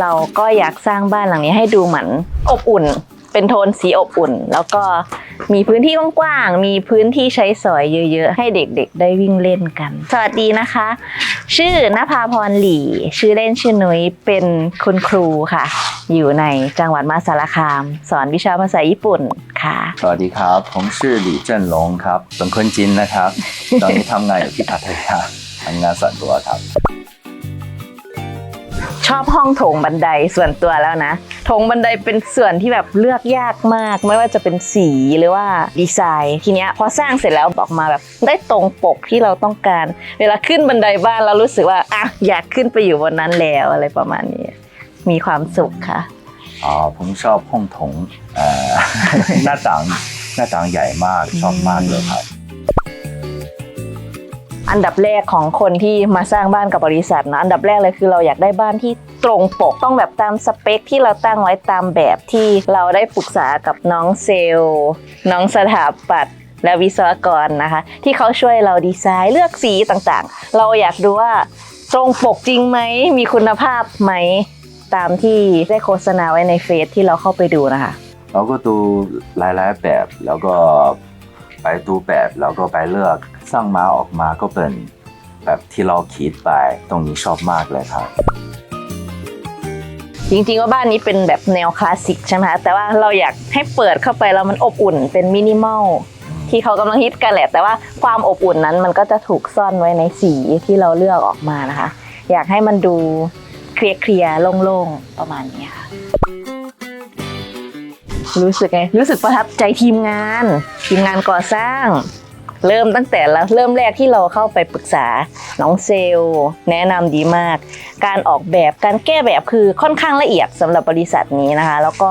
เราก็อยากสร้างบ้านหลังนี้ให้ดูเหมือนอบอุ่น เป็นโทนสีอบอุ่น แล้วก็มีพื้นที่กว้างๆมีพื้นที่ใช้สอยเยอะๆ ให้เด็กๆ ได้วิ่งเล่นกัน สวัสดีนะคะ ชื่อนภาพรหลี่ชื่อเล่นชื่อนุ้ยเป็นคุณครูค่ะ อยู่ในจังหวัดมหาสารคาม สอนวิชาภาษาญี่ปุ่นค่ะ สวัสดีครับ ผมชื่อหลี่เจิ้นหลงครับเป็นคนจีนนะครับ ตอนนี้ทำงานอยู่ที่พัทยาทำงานส่วนตัวครับ ชอบห้องโถงบันไดส่วนตัวแล้วนะโถงบันไดเป็นส่วนที่แบบเลือกยากมาก ไม่ว่าจะเป็นสีหรือว่าดีไซน์ทีเนี้ยพอสร้างเสร็จแล้วออกมาแบบได้ตรงปกที่เราต้องการ เวลาขึ้นบันไดบ้านเรารู้สึกว่าอะอยากขึ้นไปอยู่บนนั้นแล้วอะไรประมาณนี้ มีความสุขค่ะอ๋อผมชอบห้องโถงหน้าต่างหน้าต่างใหญ่มากชอบมากเลยครับ อันดับแรกของคนที่มาสร้างบ้านกับบริษัทนะอันดับแรกเลยคือเราอยากได้บ้านที่ตรงปกต้องแบบตามสเปคที่เราตั้งไว้ตามแบบที่เราได้ปรึกษากับน้องเซลล์น้องสถาปัตย์และวิศวกรนะคะ ที่เขาช่วยเราดีไซน์เลือกสีต่างๆ เราอยากดูว่าตรงปกจริงไหมมีคุณภาพไหมตามที่ได้โฆษณาไว้ในเฟซที่เราเข้าไปดูนะคะ เราก็ดูหลายๆแบบแล้วก็ ไปดูแบบแล้วก็ไปเลือกสร้างมาออกมาก็เป็นแบบที่เราคิดไปตรงนี้ชอบมากเลยครับ จริงๆว่าบ้านนี้เป็นแบบแนวคลาสสิกใช่ไหมคะแต่ว่าเราอยากให้เปิดเข้าไปแล้วมันอบอุ่นเป็นมินิมอลที่เขากำลังฮิตกันแหละแต่ว่าความอบอุ่นนั้นมันก็จะถูกซ่อนไว้ในสีที่เราเลือกออกมานะคะ อยากให้มันดูเคลียร์เคลียร์ๆโล่งๆประมาณนี้ค่ะ รู้สึกไง รู้สึกประทับใจทีมงาน ทีมงานก่อสร้าง เริ่มตั้งแต่ละเริ่มแรกที่เราเข้าไปปรึกษาน้องเซลล์แนะนำดีมาก การออกแบบการแก้แบบคือค่อนข้างละเอียดสำหรับบริษัทนี้นะคะ แล้วก็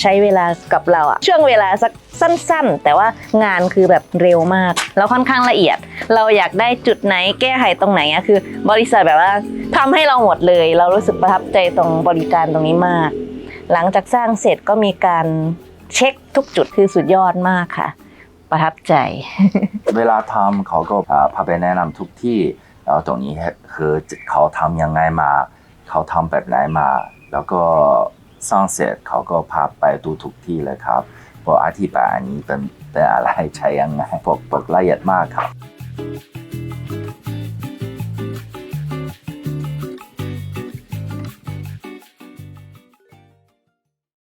ใช้เวลากับเราอะช่วงเวลาสักสั้นๆ แต่ว่างานคือแบบเร็วมากแล้วค่อนข้างละเอียด เราอยากได้จุดไหนแก้ไขตรงไหนอะคือ บริษัทแบบว่าทำให้เราหมดเลย เรารู้สึกประทับใจตรงบริการตรงนี้มาก หลังจากสร้างเสร็จก็มีการเช็คทุกจุดคือสุดยอดมากค่ะ ประทับใจ เวลาทำเขาก็พาไปแนะนำทุกที่แล้วตรงนี้คือเขาทำยังไงมา เขาทำแบบไหนมา แล้วก็สร้างเสร็จเขาก็พาไปดูทุกที่เลยครับบอกอธิบายอันนี้เป็นเป็นอะไรใช้ยังไงบอกบอกละเอียดมากครับ